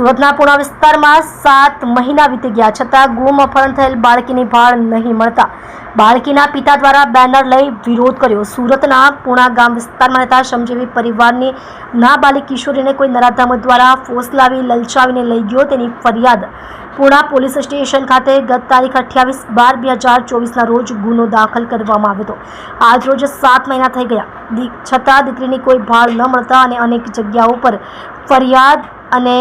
સુરતના પુણા વિસ્તારમાં સાત મહિના વીતી ગયા છતાં ગુમ અપહરણ થયેલ બાળકીની ભાળ નહીં મળતા. બાળકીના પિતા દ્વારા બેનર લઈ વિરોધ કર્યો. સુરતના પુણા ગામ વિસ્તારમાં રહેતા શ્રમજીવી પરિવારની નાબાલિક કિશોરીને કોઈ નરાધામ દ્વારા ફોસલાવી લલચાવીને લઈ ગયો તેની ફરિયાદ. પુણા પોલીસ સ્ટેશન ખાતે ગત તારીખ અઠ્યાવીસ બાર બે હજાર ચોવીસના રોજ ગુનો દાખલ કરવામાં આવ્યો હતો. આજ રોજ સાત મહિના થઈ ગયા. છતાં દીકરીની કોઈ ભાળ ન મળતા અને અનેક જગ્યાઓ પર ફરિયાદ અને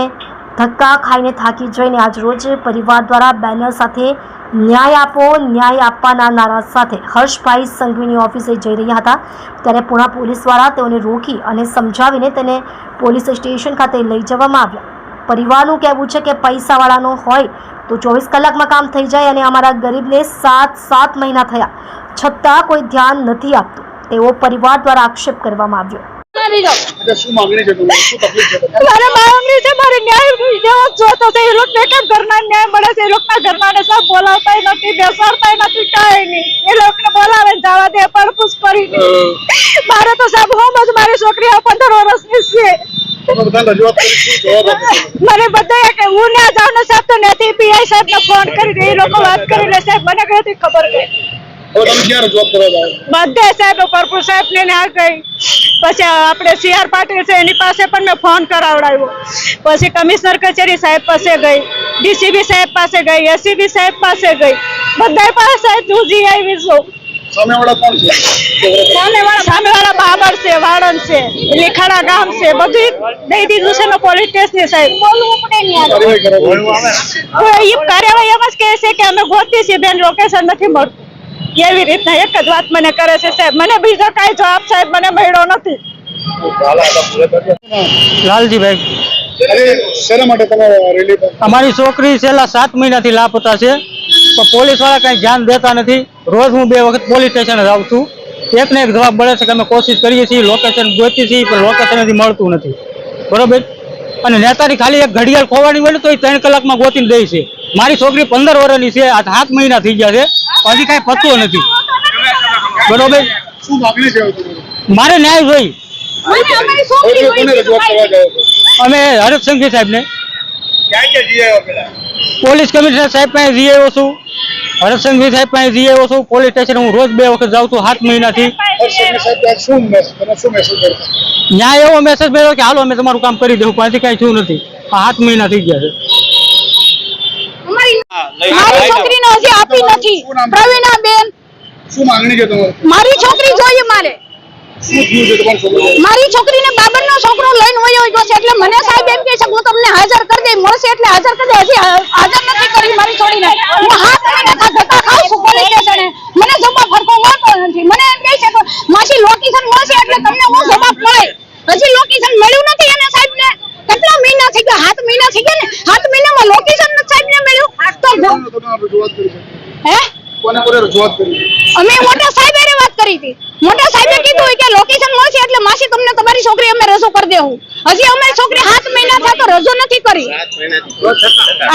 ધક્કા ખાઈને થાકી જઈને આજ રોજ પરિવાર દ્વારા બેનર સાથે ન્યાય આપો, ન્યાય આપવાના નારા સાથે હર્ષભાઈ સંઘવીની ઓફિસે જઈ રહ્યા હતા. ત્યારે પુણા પોલીસ દ્વારા તેઓને રોકી અને સમજાવીને તેને પોલીસ સ્ટેશન ખાતે લઈ જવામાં આવ્યા. પરિવારનું કહેવું છે કે પૈસાવાળાનો હોય તો ચોવીસ કલાકમાં કામ થઈ જાય અને અમારા ગરીબને સાત સાત મહિના થયા. છતાં કોઈ ધ્યાન નથી આપતું. તેવો પરિવાર દ્વારા આક્ષેપ કરવામાં આવ્યો. મારી લો એટલે શું માંગણી છે તમારી શું તકલીફ છે મારા માંગણી છે મારે ન્યાય જેવો જોતો છે એ લોકોને કેમ ઘરના ન્યાય મળે છે? એ લોકોના ઘરના ને સબ બોલાવતા નથી બેસાડતા નથી કાંઈ નહીં. એ લોકોને બોલાવે જવા દે પણ પૂછપરી કરી મારે તો સાહેબ હોમ જ મારી છોકરી પંદર વર્ષની છે? મને બધા કે હું ના જાઉં ને સાહેબ તો નથી પીઆઈ સાહેબ ને ફોન કરી દે એ લોકો વાત કરી લે સાહેબ મને કઈ ખબર નહીં બધે સાહેબ કરપુર સાહેબ ને આ ગઈ પછી આપણે સીઆર પાટીલ છે એની પાસે પણ મેં ફોન કરાવડાવ્યો. પછી કમિશનર કચેરી સાહેબ પાસે ગઈ ડીસીબી સાહેબ પાસે ગઈ એસીબી સાહેબ પાસે ગઈ. બધા પાસે હું જી આવી છું. સામેવાળા કોણ છે? સામેવાળા સામેવાળા બાબર છે વાળંદ છે લીખાડા ગામ છે બધું દઈ દીધું છે પોલીસ સ્ટેશન સાહેબ. કાર્યવાહી એમ જ કહે છે કે અમે ગોતી છીએ બેન લોકેશન નથી મળતું. એવી રીતના એક જ વાત મને કરે છે સાહેબ? મને બીજો કાંઈ જવાબ સાહેબ મને મળ્યો નથી. લાલજીભાઈ? અમારી છોકરી છેલ્લા સાત મહિનાથી લાપતા છે તો પોલીસવાળા કઈ ધ્યાન દેતા નથી. રોજ હું બે વખત પોલીસ સ્ટેશન જાઉં છું. એક ને એક જવાબ મળે છે કે અમે કોશિશ કરીએ છીએ લોકેશન ગોતી છીએ પણ લોકેશન હજી મળતું નથી. બરોબર? અને નેતાની ખાલી એક ઘડિયાળ ખોવાની હોય ને તો એ ત્રણ કલાકમાં ગોતીને દે છે. મારી છોકરી પંદર વર્ષની છે આ સાત મહિના થઈ ગયા છે. હજી કઈ પતું નથી. બરોબર? મારે ન્યાય જોઈ? અમે હરેશ સંઘી સાહેબને. ક્યાં ક્યાં જઈ આવ્યા પેલા? પોલીસ કમિશનર સાહેબ પાસે જઈ આવ્યો છું. હરસંઘવી સાહેબ પાસે જઈ આવ્યો છું. પોલીસ સ્ટેશન હું રોજ બે વખત જાઉં છું સાત મહિનાથી. સાહેબ ન્યાય એવો મેસેજ મળ્યો કે હાલો અમે તમારું કામ કરી દઉં પાછી કઈ કાંઈ થયું નથી. આ સાત મહિના થઈ ગયા છે. મારી છોકરીને હજી આપી નથી. પ્રવીણા બેન શું માંગણી છે તમારી? મારી છોકરી જોઈએ મારે? મારી છોકરીને બાબરનો છોકરો લઈને વયો ગયો છે એટલે મને સાહેબ એમ કહે છે હું તમને હાજર કરી દઈ મળશે એટલે હાજર કરી દઈ હજી હાજર નથી કરી મારી છોડીને. હું હાથ થા ધક્કા ખાઉં છું પોલીસ સ્ટેશને મને જવાબ ફરકો મળતો નથી. મને એમ કહે છે કે માસી લોકેશન મળશે એટલે તમને હું જવાબ મળે. હજી લોકેશન મળ્યું નથી એને સાહેબને. કેટલા મહિના થઈ ગયા? સાત મહિના થઈ ગયા ને? સાત મહિનામાં લોકેશન નથી સાહેબને મળ્યું તો કોને તમે રજૂઆત કરી છે? હે? કોને કોને રજૂઆત કરી? અમે મોટા સાહેબે વાત કરી હતી. મોટા સાહેબે કીધું કે લોકેશન મળશે એટલે માસી તમને તમારી છોકરી અમે રજૂ કરી દેવું. હજી અમે છોકરી સાત મહિના થયા તો રજૂ નથી કરી.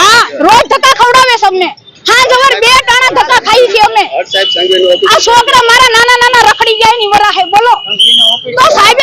હા રોજ ધક્કા ખવડાવે છે અમને. હા જવાર બે ટાણા ધક્કા ખાઈ છીએ અમે. આ છોકરા મારા નાના નાના રખડી ગયા ની બોલો. તો સાહેબે